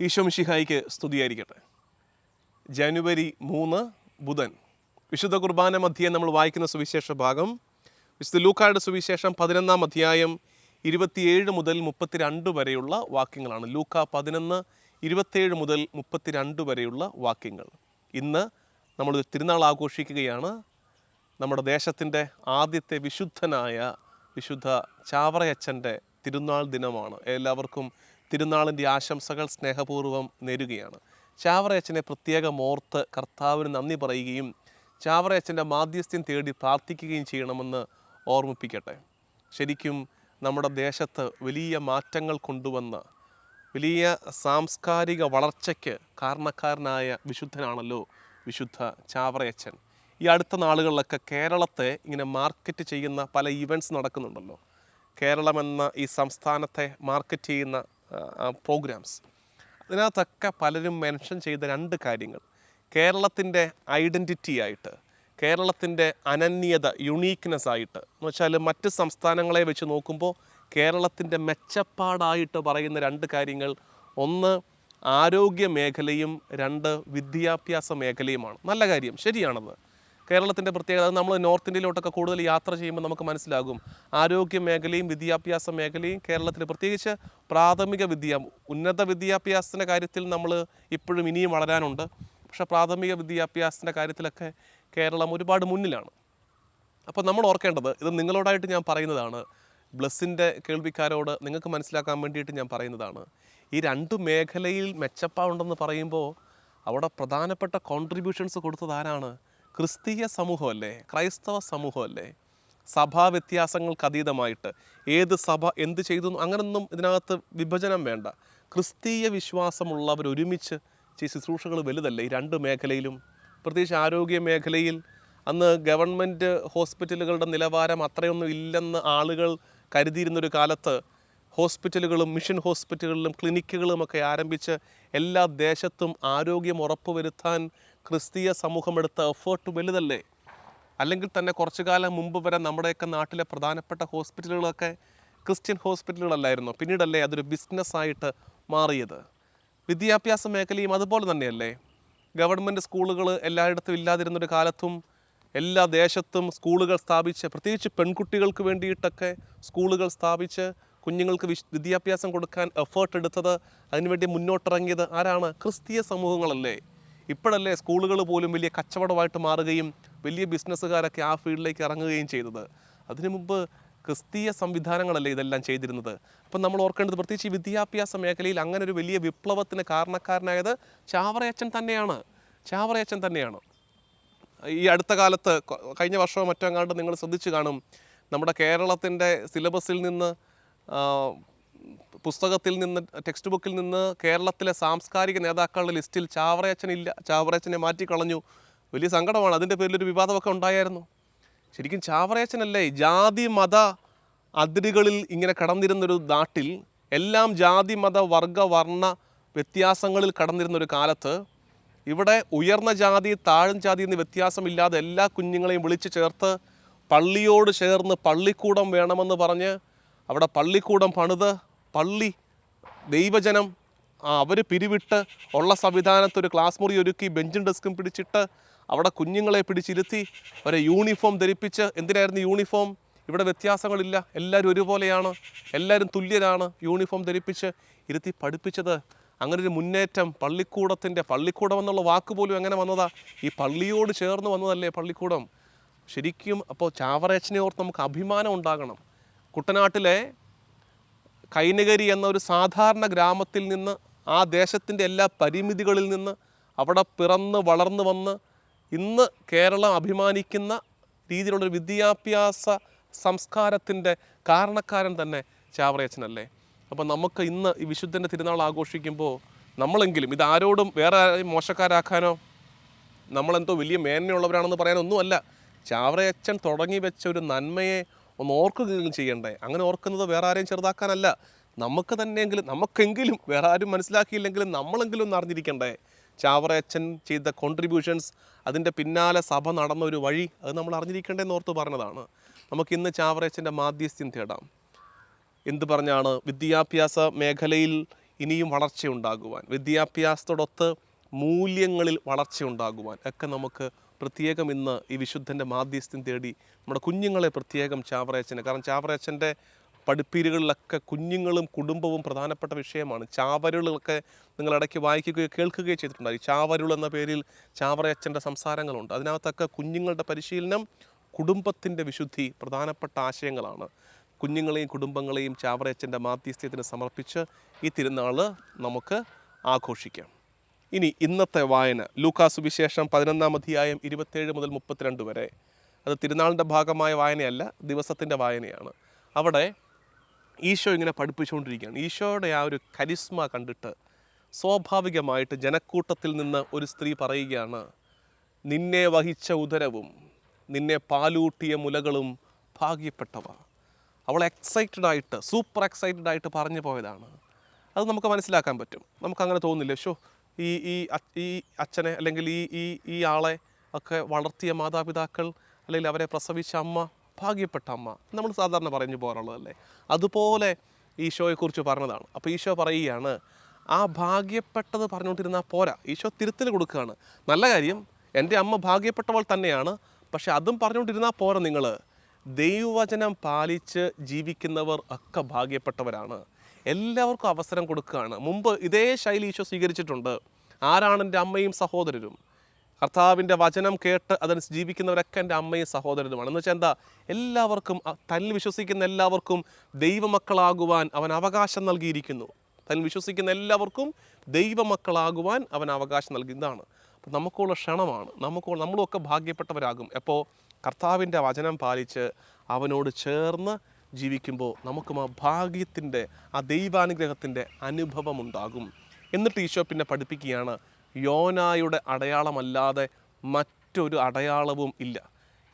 ഈശോമിഷിഹായിക്ക് സ്തുതിയായിരിക്കട്ടെ. ജനുവരി മൂന്ന് ബുധൻ. വിശുദ്ധ കുർബാന മധ്യേ നമ്മൾ വായിക്കുന്ന സുവിശേഷ ഭാഗം. വിശുദ്ധ ലൂക്കായുടെ സുവിശേഷം പതിനൊന്നാം അധ്യായം ഇരുപത്തിയേഴ് മുതൽ മുപ്പത്തിരണ്ട് വരെയുള്ള വാക്യങ്ങളാണ്. ലൂക്ക പതിനൊന്ന് ഇരുപത്തേഴ് മുതൽ മുപ്പത്തിരണ്ട് വരെയുള്ള വാക്യങ്ങൾ. ഇന്ന് നമ്മൾ തിരുനാൾ ആഘോഷിക്കുകയാണ്. നമ്മുടെ ദേശത്തിന്റെ ആദ്യത്തെ വിശുദ്ധനായ വിശുദ്ധ ചാവറയച്ചന്റെ തിരുനാൾ ദിനമാണ്. എല്ലാവർക്കും തിരുനാളിന്റെ ആശംസകൾ സ്നേഹപൂർവം നേരുകയാണ്. ചാവറയച്ചനെ പ്രത്യേകം ഓർത്ത് കർത്താവിന് നന്ദി പറയുകയും ചാവറയച്ചന്റെ മാധ്യസ്ഥ്യം തേടി പ്രാർത്ഥിക്കുകയും ചെയ്യണമെന്ന് ഓർമ്മിപ്പിക്കട്ടെ. ശരിക്കും നമ്മുടെ ദേശത്ത് വലിയ മാറ്റങ്ങൾ കൊണ്ടുവന്ന വലിയ സാംസ്കാരിക വളർച്ചയ്ക്ക് കാരണക്കാരനായ വിശുദ്ധനാണല്ലോ വിശുദ്ധ ചാവറയച്ചൻ. ഈ അടുത്ത നാളുകളിലൊക്കെ കേരളത്തെ ഇങ്ങനെ മാർക്കറ്റ് ചെയ്യുന്ന പല ഇവന്റ്സ് നടക്കുന്നുണ്ടല്ലോ. കേരളമെന്ന ഈ സംസ്ഥാനത്തെ മാർക്കറ്റ് ചെയ്യുന്ന പ്രോഗ്രാംസ് അതിനകത്തൊക്കെ പലരും മെൻഷൻ ചെയ്ത രണ്ട് കാര്യങ്ങൾ. കേരളത്തിന്റെ ഐഡന്റിറ്റി ആയിട്ട് കേരളത്തിന്റെ അനന്യത യുണീക്ക്നെസ് ആയിട്ട്. എന്ന് വെച്ചാൽ മറ്റ് സംസ്ഥാനങ്ങളെ വെച്ച് നോക്കുമ്പോൾ കേരളത്തിന്റെ മെച്ചപ്പാടായിട്ട് പറയുന്ന രണ്ട് കാര്യങ്ങൾ. ഒന്ന് ആരോഗ്യ മേഖലയും രണ്ട് വിദ്യാഭ്യാസ മേഖലയുമാണ്. നല്ല കാര്യം. ശരിയാണത് കേരളത്തിന്റെ പ്രത്യേകത നമ്മൾ നോർത്ത് ഇന്ത്യയിലോട്ടൊക്കെ കൂടുതൽ യാത്ര ചെയ്യുമ്പോൾ നമുക്ക് മനസ്സിലാകും. ആരോഗ്യ മേഖലയും വിദ്യാഭ്യാസ മേഖലയും കേരളത്തിൽ പ്രത്യേകിച്ച് പ്രാഥമിക വിദ്യ ഉന്നത വിദ്യാഭ്യാസത്തിന്റെ കാര്യത്തിൽ നമ്മൾ ഇപ്പോഴും ഇനിയും വളരാനുണ്ട്. പക്ഷേ പ്രാഥമിക വിദ്യാഭ്യാസത്തിന്റെ കാര്യത്തിലൊക്കെ കേരളം ഒരുപാട് മുന്നിലാണ്. അപ്പോൾ നമ്മൾ ഓർക്കേണ്ടത് ഇത് നിങ്ങളോടായിട്ട് ഞാൻ പറയുന്നതാണ്. ബ്ലസ്സിന്റെ കേൾവിക്കാരോട് നിങ്ങൾക്ക് മനസ്സിലാക്കാൻ വേണ്ടിയിട്ട് ഞാൻ പറയുന്നതാണ്. ഈ രണ്ട് മേഖലയിൽ മെച്ചപ്പാടുണ്ടെന്ന് പറയുമ്പോൾ അവിടെ പ്രധാനപ്പെട്ട കോൺട്രിബ്യൂഷൻസ് കൊടുത്തത് ആരാണ്? ക്രിസ്തീയ സമൂഹമല്ലേ? ക്രൈസ്തവ സമൂഹമല്ലേ? സഭാ വ്യത്യാസങ്ങൾക്ക് അതീതമായിട്ട് ഏത് സഭ എന്ത് ചെയ്തു അങ്ങനൊന്നും ഇതിനകത്ത് വിഭജനം വേണ്ട. ക്രിസ്തീയ വിശ്വാസമുള്ളവർ ഒരുമിച്ച് ചെയ്ത് ശുശ്രൂഷകൾ വലുതല്ലേ? ഈ രണ്ട് മേഖലയിലും. പ്രത്യേകിച്ച് ആരോഗ്യ മേഖലയിൽ അന്ന് ഗവൺമെന്റ് ഹോസ്പിറ്റലുകളുടെ നിലവാരം അത്രയൊന്നും ഇല്ലെന്ന് ആളുകൾ കരുതിയിരുന്നൊരു കാലത്ത് ഹോസ്പിറ്റലുകളും മിഷൻ ഹോസ്പിറ്റലുകളിലും ക്ലിനിക്കുകളും ഒക്കെ ആരംഭിച്ച് എല്ലാ ദേശത്തും ആരോഗ്യം ഉറപ്പുവരുത്താൻ ക്രിസ്തീയ സമൂഹം എടുത്ത എഫേർട്ട് വലുതല്ലേ? അല്ലെങ്കിൽ തന്നെ കുറച്ചു കാലം മുമ്പ് വരെ നമ്മുടെയൊക്കെ നാട്ടിലെ പ്രധാനപ്പെട്ട ഹോസ്പിറ്റലുകളൊക്കെ ക്രിസ്ത്യൻ ഹോസ്പിറ്റലുകളല്ലായിരുന്നു പിന്നീടല്ലേ അതൊരു ബിസിനസ്സായിട്ട് മാറിയത്. വിദ്യാഭ്യാസ മേഖലയും അതുപോലെ തന്നെയല്ലേ? ഗവൺമെന്റ് സ്കൂളുകൾ എല്ലായിടത്തും ഇല്ലാതിരുന്നൊരു കാലത്തും എല്ലാ ദേശത്തും സ്കൂളുകൾ സ്ഥാപിച്ച് പ്രത്യേകിച്ച് പെൺകുട്ടികൾക്ക് വേണ്ടിയിട്ടൊക്കെ സ്കൂളുകൾ സ്ഥാപിച്ച് കുഞ്ഞുങ്ങൾക്ക് വിശ് വിദ്യാഭ്യാസം കൊടുക്കാൻ എഫേർട്ട് എടുത്തത് അതിനുവേണ്ടി മുന്നോട്ടിറങ്ങിയത് ആരാണ്? ക്രിസ്തീയ സമൂഹങ്ങളല്ലേ? ഇപ്പോഴല്ലേ സ്കൂളുകൾ പോലും വലിയ കച്ചവടമായിട്ട് മാറുകയും വലിയ ബിസിനസ്സുകാരൊക്കെ ആ ഫീൽഡിലേക്ക് ഇറങ്ങുകയും ചെയ്തത്. അതിനു മുമ്പ് ക്രിസ്തീയ സംവിധാനങ്ങളല്ലേ ഇതെല്ലാം ചെയ്തിരുന്നത്? അപ്പം നമ്മൾ ഓർക്കേണ്ടത് പ്രത്യേകിച്ച് വിദ്യാഭ്യാസ മേഖലയിൽ അങ്ങനെ ഒരു വലിയ വിപ്ലവത്തിന് കാരണക്കാരനായത് ചാവറയച്ചൻ തന്നെയാണ്. ചാവറയച്ചൻ തന്നെയാണ്. ഈ അടുത്ത കാലത്ത് കഴിഞ്ഞ വർഷമോ മറ്റോ നിങ്ങൾ ശ്രദ്ധിച്ചു കാണും. നമ്മുടെ കേരളത്തിന്റെ സിലബസിൽ നിന്ന് പുസ്തകത്തിൽ നിന്ന് ടെക്സ്റ്റ് ബുക്കിൽ നിന്ന് കേരളത്തിലെ സാംസ്കാരിക നേതാക്കളുടെ ലിസ്റ്റിൽ ചാവറയച്ചൻ ഇല്ല ചാവറയച്ചനെ മാറ്റിക്കളഞ്ഞു. വലിയ സങ്കടമാണ്. അതിന്റെ ഒരു വിവാദമൊക്കെ ഉണ്ടായിരുന്നു ശരിക്കും ചാവറയച്ചനല്ലേ? ജാതി മത അതിരുകളിൽ ഇങ്ങനെ കടന്നിരുന്നൊരു നാട്ടിൽ എല്ലാം ജാതി മത വർഗ വർണ വ്യത്യാസങ്ങളിൽ കടന്നിരുന്നൊരു കാലത്ത് ഇവിടെ ഉയർന്ന ജാതി താഴ്ന്ന ജാതി എന്ന് വ്യത്യാസമില്ലാതെ എല്ലാ കുഞ്ഞുങ്ങളെയും വിളിച്ചു ചേർത്ത് പള്ളിയോട് ചേർന്ന് പള്ളിക്കൂടം വേണമെന്ന് പറഞ്ഞ് അവിടെ പള്ളിക്കൂടം പണിത് പള്ളി ദൈവജനം അവർ പിരിവിട്ട് ഉള്ള സംവിധാനത്ത് ഒരു ക്ലാസ് മുറി ഒരുക്കി ബെഞ്ചും ഡെസ്കും പിടിച്ചിട്ട് അവിടെ കുഞ്ഞുങ്ങളെ പിടിച്ചിരുത്തി അവരെ യൂണിഫോം ധരിപ്പിച്ച് എന്തിനായിരുന്നു യൂണിഫോം? ഇവിടെ വ്യത്യാസങ്ങളില്ല. എല്ലാവരും ഒരുപോലെയാണ്. എല്ലാവരും തുല്യരാണ്. യൂണിഫോം ധരിപ്പിച്ച് ഇരുത്തി പഠിപ്പിച്ചത്. അങ്ങനെ ഒരു മുന്നേറ്റം. പള്ളിക്കൂടത്തിന്റെ പള്ളിക്കൂടം എന്നുള്ള വാക്ക് പോലും എങ്ങനെ വന്നതാ? ഈ പള്ളിയോട് ചേർന്ന് വന്നതല്ലേ പള്ളിക്കൂടം? ശരിക്കും അപ്പോൾ ചാവറേച്ചനെ ഓർത്ത് നമുക്ക് അഭിമാനം ഉണ്ടാകണം. കുട്ടനാട്ടിലെ കൈനകരി എന്ന ഒരു സാധാരണ ഗ്രാമത്തിൽ നിന്ന് ആ ദേശത്തിന്റെ എല്ലാ പരിമിതികളിൽ നിന്ന് അവിടെ പിറന്ന് വളർന്നു വന്ന് ഇന്ന് കേരളം അഭിമാനിക്കുന്ന രീതിയിലുള്ളൊരു വിദ്യാഭ്യാസ സംസ്കാരത്തിന്റെ കാരണക്കാരൻ തന്നെ ചാവറയച്ചനല്ലേ? അപ്പോൾ നമുക്ക് ഇന്ന് ഈ വിശുദ്ധന്റെ തിരുനാൾ ആഘോഷിക്കുമ്പോൾ നമ്മളെങ്കിലും ഇത് ആരോടും വേറെ മോശക്കാരാക്കാനോ നമ്മളെന്തോ വലിയ മേന്മയുള്ളവരാണെന്ന് പറയാനൊന്നുമല്ല. ചാവറയച്ചൻ തുടങ്ങി വെച്ച ഒരു നന്മയെ ഒന്ന് ഓർക്കുകയും ചെയ്യണ്ടേ? അങ്ങനെ ഓർക്കുന്നത് വേറെ ആരെയും ചെറുതാക്കാനല്ല. നമുക്ക് തന്നെയെങ്കിലും നമുക്കെങ്കിലും വേറെ ആരും മനസ്സിലാക്കിയില്ലെങ്കിലും നമ്മളെങ്കിലും ഒന്ന് അറിഞ്ഞിരിക്കണ്ടേ? ചാവറയച്ചൻ ചെയ്ത കോൺട്രിബ്യൂഷൻസ് അതിന്റെ പിന്നാലെ സഭ നടന്ന ഒരു വഴി അത് നമ്മൾ അറിഞ്ഞിരിക്കേണ്ടതെന്ന് ഓർത്ത് പറഞ്ഞതാണ്. നമുക്ക് നമുക്കിന്ന് ചാവറയച്ചന്റെ മാധ്യസ്ഥ്യം തേടാം. എന്ത് പറഞ്ഞാണ്? വിദ്യാഭ്യാസ മേഖലയിൽ ഇനിയും വളർച്ചയുണ്ടാകുവാൻ വിദ്യാഭ്യാസത്തോടൊത്ത് മൂല്യങ്ങളിൽ വളർച്ചയുണ്ടാകുവാൻ ഒക്കെ നമുക്ക് പ്രത്യേകം ഇന്ന് ഈ വിശുദ്ധന്റെ മാധ്യസ്ഥ്യം തേടി നമ്മുടെ കുഞ്ഞുങ്ങളെ പ്രത്യേകം ചാവറയച്ചന്. കാരണം ചാവറയച്ചന്റെ പഠിപ്പീരുകളിലൊക്കെ കുഞ്ഞുങ്ങളും കുടുംബവും പ്രധാനപ്പെട്ട വിഷയമാണ്. ചാവരുകളൊക്കെ നിങ്ങൾ ഇടയ്ക്ക് വായിക്കുകയോ കേൾക്കുകയോ ചെയ്തിട്ടുണ്ടായി. ചാവരുൾ എന്ന പേരിൽ ചാവറയച്ചന്റെ സംസാരങ്ങളുണ്ട്. അതിനകത്തൊക്കെ കുഞ്ഞുങ്ങളുടെ പരിശീലനം കുടുംബത്തിന്റെ വിശുദ്ധി പ്രധാനപ്പെട്ട ആശയങ്ങളാണ്. കുഞ്ഞുങ്ങളെയും കുടുംബങ്ങളെയും ചാവറയച്ചന്റെ മാധ്യസ്ഥ്യത്തിന് സമർപ്പിച്ച് ഈ തിരുനാൾ നമുക്ക് ആഘോഷിക്കാം. ഇനി ഇന്നത്തെ വായന ലൂക്കാസ് വിശേഷം പതിനൊന്നാം അധ്യായം ഇരുപത്തേഴ് മുതൽ മുപ്പത്തിരണ്ട് വരെ. അത് തിരുനാളിന്റെ ഭാഗമായ വായനയല്ല ദിവസത്തിന്റെ വായനയാണ്. അവിടെ ഈശോ ഇങ്ങനെ പഠിപ്പിച്ചുകൊണ്ടിരിക്കുകയാണ്. ഈശോയുടെ ആ ഒരു കരിസ്മ കണ്ടിട്ട് സ്വാഭാവികമായിട്ട് ജനക്കൂട്ടത്തിൽ നിന്ന് ഒരു സ്ത്രീ പറയുകയാണ് നിന്നെ വഹിച്ച ഉദരവും നിന്നെ പാലൂട്ടിയ മുലകളും ഭാഗ്യപ്പെട്ടവ. അവൾ എക്സൈറ്റഡ് ആയിട്ട് സൂപ്പർ എക്സൈറ്റഡ് ആയിട്ട് പറഞ്ഞു പോയതാണ്. അത് നമുക്ക് മനസ്സിലാക്കാൻ പറ്റും. നമുക്കങ്ങനെ തോന്നില്ല? ഷോ ഈ ഈ ഈ അച്ഛനെ അല്ലെങ്കിൽ ഈ ഈ ഈ ആളെ ഒക്കെ വളർത്തിയ മാതാപിതാക്കൾ അല്ലെങ്കിൽ അവരെ പ്രസവിച്ച അമ്മ ഭാഗ്യപ്പെട്ട അമ്മ നമ്മൾ സാധാരണ പറഞ്ഞു പോകാറുള്ളതല്ലേ? അതുപോലെ ഈശോയെക്കുറിച്ച് പറഞ്ഞതാണ്. അപ്പോൾ ഈശോ പറയുകയാണ് ആ ഭാഗ്യപ്പെട്ടത് പറഞ്ഞുകൊണ്ടിരുന്നാൽ പോരാ. ഈശോ തിരുത്തൽ കൊടുക്കുകയാണ്. നല്ല കാര്യം എന്റെ അമ്മ ഭാഗ്യപ്പെട്ടവൾ തന്നെയാണ്. പക്ഷെ അതും പറഞ്ഞുകൊണ്ടിരുന്നാൽ പോരാ നിങ്ങൾ ദൈവവചനം പാലിച്ച് ജീവിക്കുന്നവർ ഒക്കെ ഭാഗ്യപ്പെട്ടവരാണ്. എല്ലാവർക്കും അവസരം കൊടുക്കുകയാണ്. മുമ്പ് ഇതേ ശൈലി ഈശോ സ്വീകരിച്ചിട്ടുണ്ട്. ആരാണ് എന്റെ അമ്മയും സഹോദരരും? കർത്താവിന്റെ വചനം കേട്ട് അതനുസരിച്ച് ജീവിക്കുന്നവരൊക്കെ എന്റെ അമ്മയും സഹോദരനുമാണ് എന്ന് വെച്ചാൽ എന്താ? എല്ലാവർക്കും തന്നിൽ വിശ്വസിക്കുന്ന എല്ലാവർക്കും ദൈവമക്കളാകുവാൻ അവൻ അവകാശം നൽകിയിരിക്കുന്നു. തന്നിൽ വിശ്വസിക്കുന്ന എല്ലാവർക്കും ദൈവമക്കളാകുവാൻ അവൻ അവകാശം നൽകുന്നതാണ് അപ്പോൾ നമുക്കുള്ള ക്ഷണമാണ്. നമുക്ക് നമ്മളുമൊക്കെ ഭാഗ്യപ്പെട്ടവരാകും. എപ്പോൾ കർത്താവിന്റെ വചനം പാലിച്ച് അവനോട് ചേർന്ന് ജീവിക്കുമ്പോൾ നമുക്ക് ആ ഭാഗ്യത്തിന്റെ ആ ദൈവാനുഗ്രഹത്തിന്റെ അനുഭവമുണ്ടാകും. എന്നിട്ട് ഈശോ പിന്നെ പഠിപ്പിക്കുകയാണ് യോനായുടെ അടയാളമല്ലാതെ മറ്റൊരു അടയാളവും ഇല്ല.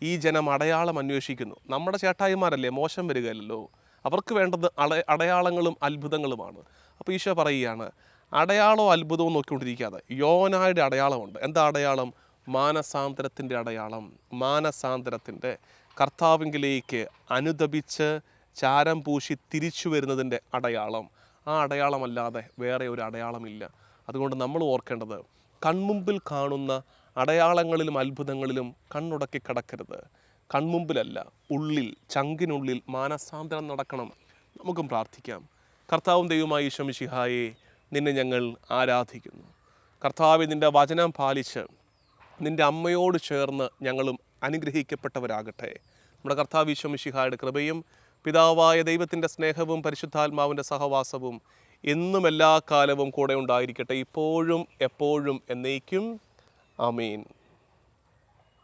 ഈ ജനം അടയാളം അന്വേഷിക്കുന്നു. നമ്മുടെ ചേട്ടായിമാരല്ലേ മോശം വരികയല്ലോ അവർക്ക് വേണ്ടത് അട അടയാളങ്ങളും അത്ഭുതങ്ങളുമാണ്. അപ്പോൾ ഈശോ പറയുകയാണ് അടയാളോ അത്ഭുതവും നോക്കിക്കൊണ്ടിരിക്കാതെ യോനായുടെ അടയാളമുണ്ട്. എന്താ അടയാളം? മാനസാന്തരത്തിന്റെ അടയാളം മാനസാന്തരത്തിന്റെ കർത്താവിങ്കിലേക്ക് അനുദപിച്ച് ചാരം പൂശി തിരിച്ചു വരുന്നതിന്റെ അടയാളം. ആ അടയാളമല്ലാതെ വേറെ ഒരു അടയാളമില്ല. അതുകൊണ്ട് നമ്മൾ ഓർക്കേണ്ടത് കൺമുമ്പിൽ കാണുന്ന അടയാളങ്ങളിലും അത്ഭുതങ്ങളിലും കണ്ണുടക്കി കിടക്കരുത്. കൺമുമ്പിലല്ല ഉള്ളിൽ ചങ്കിനുള്ളിൽ മാനസാന്തരം നടക്കണം. നമുക്കും പ്രാർത്ഥിക്കാം. കർത്താവും ദൈവമായി ഈശ്വമിഷിഹായെ നിന്നെ ഞങ്ങൾ ആരാധിക്കുന്നു. കർത്താവ് നിന്റെ വചനം പാലിച്ച് നിന്റെ അമ്മയോട് ചേർന്ന് ഞങ്ങളും അനുഗ്രഹിക്കപ്പെട്ടവരാകട്ടെ. നമ്മുടെ കർത്താവ് കൃപയും പിതാവായ ദൈവത്തിന്റെ സ്നേഹവും പരിശുദ്ധാത്മാവിന്റെ സഹവാസവും എന്നും എല്ലാ കാലവും കൂടെ ഉണ്ടായിരിക്കട്ടെ. ഇപ്പോഴും എപ്പോഴും എന്നേക്കും. ആമീൻ.